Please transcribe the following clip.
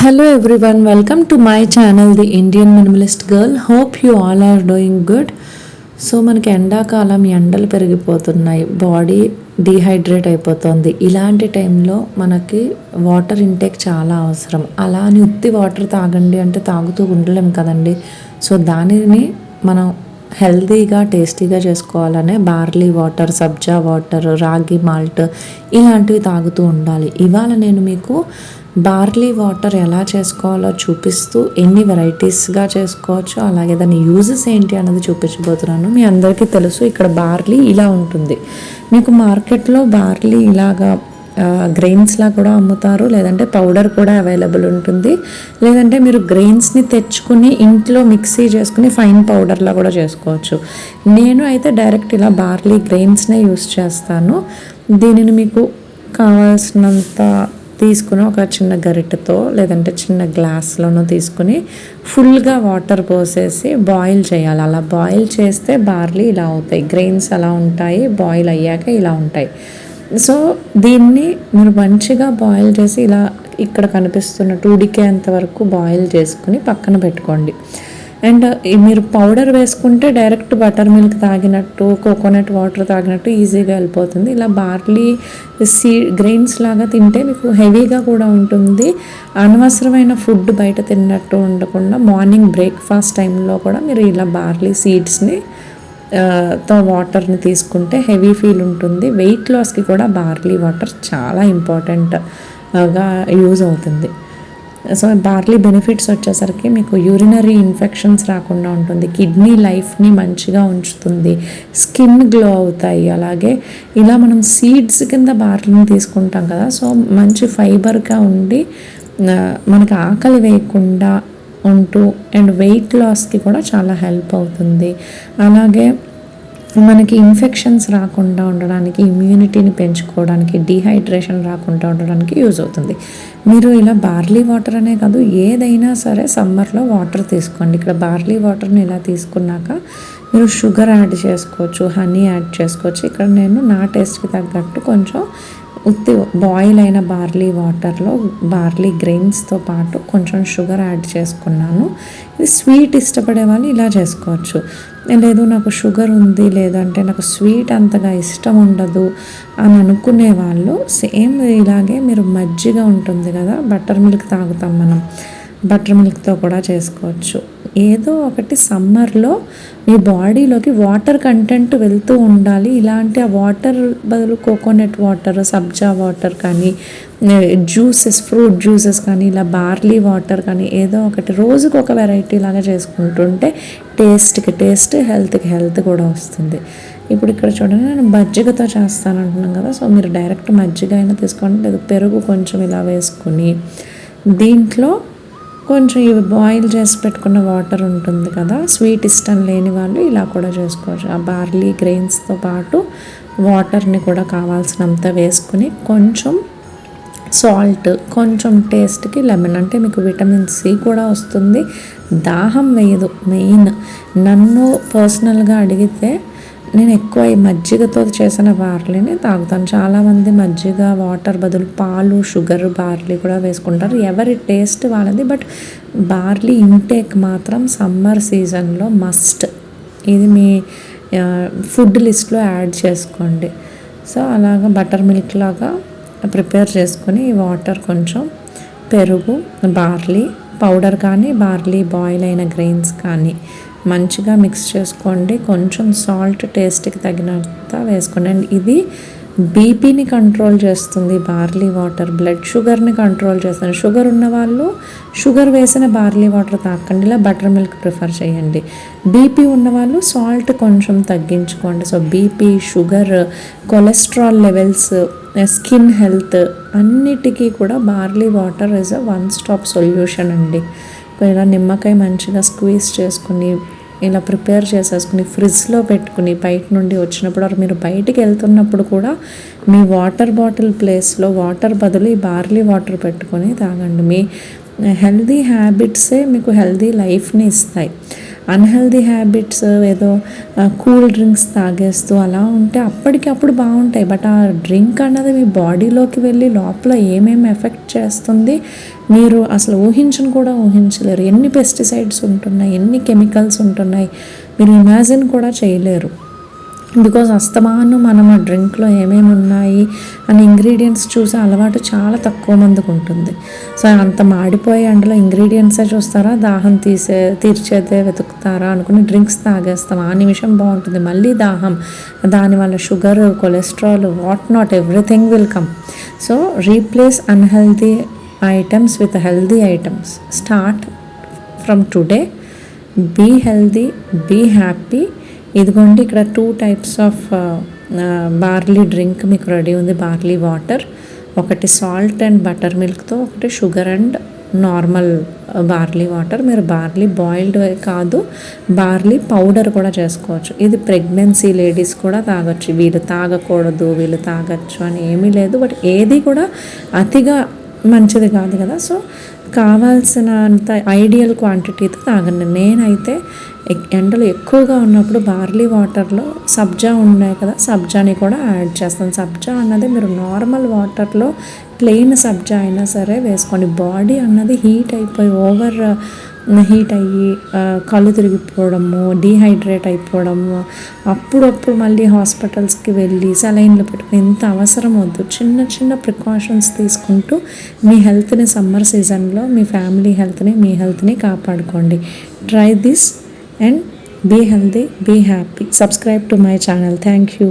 Hello everyone welcome to my channel the Indian minimalist girl hope you all are doing good so మనకి ఎండాకాలం ఎండలు పెరిగిపోతున్నాయి. Body dehydrate అయిపోతుంది. ఇలాంటి టైంలో మనకి వాటర్ ఇంటేక్ చాలా అవసరం. అలా అని ఉత్తి వాటర్ తాగండి అంటే తాగుతూ ఉండలేం కదండి. సో దానిని మనం హెల్తీగా టేస్టీగా చేసుకోవాలనే barley water sabja water ragi malt ఇలాంటివి తాగుతూ ఉండాలి. ఇవాళ నేను మీకు బార్లీ వాటర్ ఎలా చేసుకోవాలో చూపిస్తూ ఎన్ని వెరైటీస్గా చేసుకోవచ్చు అలాగే దాని యూజెస్ ఏంటి అన్నది చూపించబోతున్నాను. మీ అందరికీ తెలుసు ఇక్కడ బార్లీ ఇలా ఉంటుంది. మీకు మార్కెట్లో బార్లీ ఇలాగా గ్రెయిన్స్లా కూడా అమ్ముతారు. లేదంటే పౌడర్ కూడా అవైలబుల్ ఉంటుంది. లేదంటే మీరు గ్రెయిన్స్ని తెచ్చుకుని ఇంట్లో మిక్సీ చేసుకుని ఫైన్ పౌడర్లా కూడా చేసుకోవచ్చు. నేను అయితే డైరెక్ట్ ఇలా బార్లీ గ్రెయిన్స్నే యూస్ చేస్తాను. దీనిని మీకు కావాల్సినంత తీసుకుని ఒక చిన్న గరిటెతో లేదంటే చిన్న గ్లాస్లోనూ తీసుకుని ఫుల్గా వాటర్ పోసేసి బాయిల్ చేయాలి. అలా బాయిల్ చేస్తే బార్లీ ఇలా అవుతాయి. గ్రెయిన్స్ అలా ఉంటాయి. బాయిల్ అయ్యాక ఇలా ఉంటాయి. సో దీన్ని మీరు మంచిగా బాయిల్ చేసి ఇలా ఇక్కడ కనిపిస్తున్న ఉడికేంత వరకు బాయిల్ చేసుకుని పక్కన పెట్టుకోండి. అండ్ మీరు పౌడర్ వేసుకుంటే డైరెక్ట్ బటర్ మిల్క్ తాగినట్టు కోకోనట్ వాటర్ తాగినట్టు ఈజీగా వెళ్ళిపోతుంది. ఇలా బార్లీ సీ గ్రెయిన్స్ లాగా తింటే మీకు హెవీగా కూడా ఉంటుంది. అనవసరమైన ఫుడ్ బయట తిన్నట్టు ఉండకుండా మార్నింగ్ బ్రేక్ఫాస్ట్ టైంలో కూడా మీరు ఇలా బార్లీ సీడ్స్ని తో వాటర్ని తీసుకుంటే హెవీ ఫీల్ ఉంటుంది. వెయిట్ లాస్కి కూడా బార్లీ వాటర్ చాలా ఇంపార్టెంట్గా యూజ్ అవుతుంది. సో బార్లీ బెనిఫిట్స్ వచ్చేసరికి మీకు యూరినరీ ఇన్ఫెక్షన్స్ రాకుండా ఉంటుంది. కిడ్నీ లైఫ్ని మంచిగా ఉంచుతుంది. స్కిన్ గ్లో అవుతాయి. అలాగే ఇలా మనం సీడ్స్ కింద బార్లీని తీసుకుంటాం కదా సో మంచి ఫైబర్గా ఉండి మనకు ఆకలి వేయకుండా ఉంటూ అండ్ వెయిట్ లాస్కి కూడా చాలా హెల్ప్ అవుతుంది. అలాగే మనకి ఇన్ఫెక్షన్స్ రాకుండా ఉండడానికి ఇమ్యూనిటీని పెంచుకోవడానికి డీహైడ్రేషన్ రాకుండా ఉండడానికి యూజ్ అవుతుంది. మీరు ఇలా బార్లీ వాటర్ అనే కాదు ఏదైనా సరే సమ్మర్లో వాటర్ తీసుకోండి. ఇక్కడ బార్లీ వాటర్ని ఇలా తీసుకున్నాక మీరు షుగర్ యాడ్ చేసుకోవచ్చు హనీ యాడ్ చేసుకోవచ్చు. ఇక్కడ నేను నా టేస్ట్కి తగ్గట్టు కొంచెం ఉత్తి బాయిల్ అయిన బార్లీ వాటర్లో బార్లీ గ్రెయిన్స్తో పాటు కొంచెం షుగర్ యాడ్ చేసుకున్నాను. ఇది స్వీట్ ఇష్టపడే వాళ్ళు ఇలా చేసుకోవచ్చు. లేదు నాకు షుగర్ ఉంది లేదంటే నాకు స్వీట్ అంతగా ఇష్టం ఉండదు అని అనుకునే వాళ్ళు సేమ్ ఇలాగే మీరు మజ్జిగ ఉంటుంది కదా బటర్ మిల్క్ తాగుతాం మనం. బటర్ మిల్క్తో కూడా చేసుకోవచ్చు. ఏదో ఒకటి సమ్మర్లో మీ బాడీలోకి వాటర్ కంటెంట్ వెళ్తూ ఉండాలి. ఇలాంటి ఆ వాటర్ బదులు కోకోనట్ వాటర్ సబ్జా వాటర్ కానీ జ్యూసెస్ ఫ్రూట్ జ్యూసెస్ కానీ ఇలా బార్లీ వాటర్ కానీ ఏదో ఒకటి రోజుకు ఒక వెరైటీ లాగా చేసుకుంటుంటే టేస్ట్కి టేస్ట్ హెల్త్కి హెల్త్ కూడా వస్తుంది. ఇప్పుడు ఇక్కడ చూడండి నేను మజ్జిగతో చేస్తాను అంటున్నాను కదా. సో మీరు డైరెక్ట్ మజ్జిగ అయినా తీసుకోండి లేదు పెరుగు కొంచెం ఇలా వేసుకుని దీంట్లో కొంచెం ఇవి బాయిల్ చేసి పెట్టుకున్న వాటర్ ఉంటుంది కదా స్వీట్ ఇష్టం లేని వాళ్ళు ఇలా కూడా చేసుకోవచ్చు. ఆ బార్లీ గ్రెయిన్స్తో పాటు వాటర్ని కూడా కావాల్సినంత వేసుకుని కొంచెం సాల్ట్ కొంచెం టేస్ట్కి లెమన్ అంటే మీకు విటమిన్ సి కూడా వస్తుంది. దాహం వేయదు మెయిన్ నన్ను పర్సనల్గా అడిగితే నేను ఎక్కువ ఈ మజ్జిగతో చేసిన బార్లీని తాగుతాను. చాలామంది మజ్జిగ వాటర్ బదులు పాలు షుగర్ బార్లీ కూడా వేసుకుంటారు. ఎవరి టేస్ట్ వాళ్ళది బట్ బార్లీ ఇంటేక్ మాత్రం సమ్మర్ సీజన్లో మస్ట్. ఇది మీ ఫుడ్ లిస్ట్లో యాడ్ చేసుకోండి. సో అలాగా బటర్ మిల్క్ లాగా ప్రిపేర్ చేసుకొని ఈ వాటర్ కొంచెం పెరుగు బార్లీ పౌడర్ కానీ బార్లీ బాయిల్ అయిన గ్రెయిన్స్ కానీ మంచిగా మిక్స్ చేసుకోండి. కొంచెం సాల్ట్ టేస్ట్కి తగినంత వేసుకోండి. అండ్ ఇది బీపీని కంట్రోల్ చేస్తుంది. బార్లీ వాటర్ బ్లడ్ షుగర్ని కంట్రోల్ చేస్తుంది. షుగర్ ఉన్న వాళ్ళు షుగర్ వేసిన బార్లీ వాటర్ తాకండి. ఇలా బటర్ మిల్క్ ప్రిఫర్ చేయండి. బీపీ ఉన్న వాళ్ళు సాల్ట్ కొంచెం తగ్గించుకోండి. So BP sugar cholesterol levels skin health అన్నిటికీ కూడా barley water is a one stop solution అండి. ఇలా నిమ్మకాయ మంచిగా స్క్వీజ్ చేసుకుని ఇలా ప్రిపేర్ చేసేసుకుని ఫ్రిడ్జ్లో పెట్టుకుని బయట నుండి వచ్చినప్పుడు మీరు బయటికి వెళ్తున్నప్పుడు కూడా మీ వాటర్ బాటిల్ ప్లేస్లో వాటర్ బదులు ఈ బార్లీ వాటర్ పెట్టుకొని తాగండి. మీ హెల్దీ హ్యాబిట్సే మీకు హెల్దీ లైఫ్ని ఇస్తాయి. అన్హెల్దీ హ్యాబిట్స్ uh, ఏదో uh, కూల్ డ్రింక్స్ తాగేస్తూ అలా ఉంటే అప్పటికప్పుడు బాగుంటాయి. బట్ ఆ డ్రింక్ అన్నది మీ బాడీలోకి వెళ్ళి లోపల ఏమేమి ఎఫెక్ట్ చేస్తుంది మీరు అసలు ఊహించను కూడా ఊహించలేరు. ఎన్ని పెస్టిసైడ్స్ ఉంటున్నాయి ఎన్ని కెమికల్స్ ఉంటున్నాయి మీరు ఇమాజిన్ కూడా చేయలేరు. బికాజ్ అస్తమాను మనం ఆ డ్రింక్లో ఏమేమి ఉన్నాయి అని ఇంగ్రీడియంట్స్ చూసే అలవాటు చాలా తక్కువ మందికి ఉంటుంది. సో అంత మాడిపోయే అందులో ఇంగ్రీడియంట్సే చూస్తారా? దాహం తీసే తీర్చేదే వెతుకుతారా? అనుకుని డ్రింక్స్ తాగేస్తాం. ఆ నిమిషం బాగుంటుంది. మళ్ళీ దాహం. దానివల్ల sugar cholesterol what not everything will come. So replace unhealthy items with healthy items start from today be healthy be happy ఇదిగోండి ఇక్కడ two types of barley drink మీకు రెడీ ఉంది. బార్లీ వాటర్ ఒకటి సాల్ట్ అండ్ బటర్ మిల్క్తో ఒకటి sugar and normal barley water మీరు barley boiled కాదు barley powder కూడా చేసుకోవచ్చు. ఇది ప్రెగ్నెన్సీ లేడీస్ కూడా తాగొచ్చు. వీళ్ళు తాగకూడదు వీళ్ళు తాగొచ్చు అని ఏమీ లేదు. బట్ ఏది కూడా అతిగా మంచిది కాదు కదా. సో కావాల్సినంత ఐడియల్ క్వాంటిటీతో తాగండి. నేనైతే ఎండలు ఎక్కువగా ఉన్నప్పుడు బార్లీ వాటర్లో సబ్జా ఉన్నాయి కదా సబ్జాని కూడా యాడ్ చేస్తాను. సబ్జా అన్నది మీరు నార్మల్ వాటర్లో ప్లెయిన్ సబ్జా అయినా సరే వేసుకోండి. బాడీ అన్నది హీట్ అయిపోయి ఓవర్ హీట్ uh, అయ్యి uh, కళ్ళు తిరిగిపోవడము డీహైడ్రేట్ అయిపోవడము అప్పుడప్పుడు మళ్ళీ హాస్పిటల్స్కి వెళ్ళి సెలైన్లు పెట్టుకుని ఎంత అవసరం వద్దు. చిన్న చిన్న ప్రికాషన్స్ తీసుకుంటూ మీ హెల్త్ని సమ్మర్ సీజన్లో మీ ఫ్యామిలీ హెల్త్ని మీ హెల్త్ని కాపాడుకోండి. Try this and be healthy be happy subscribe to my channel thank you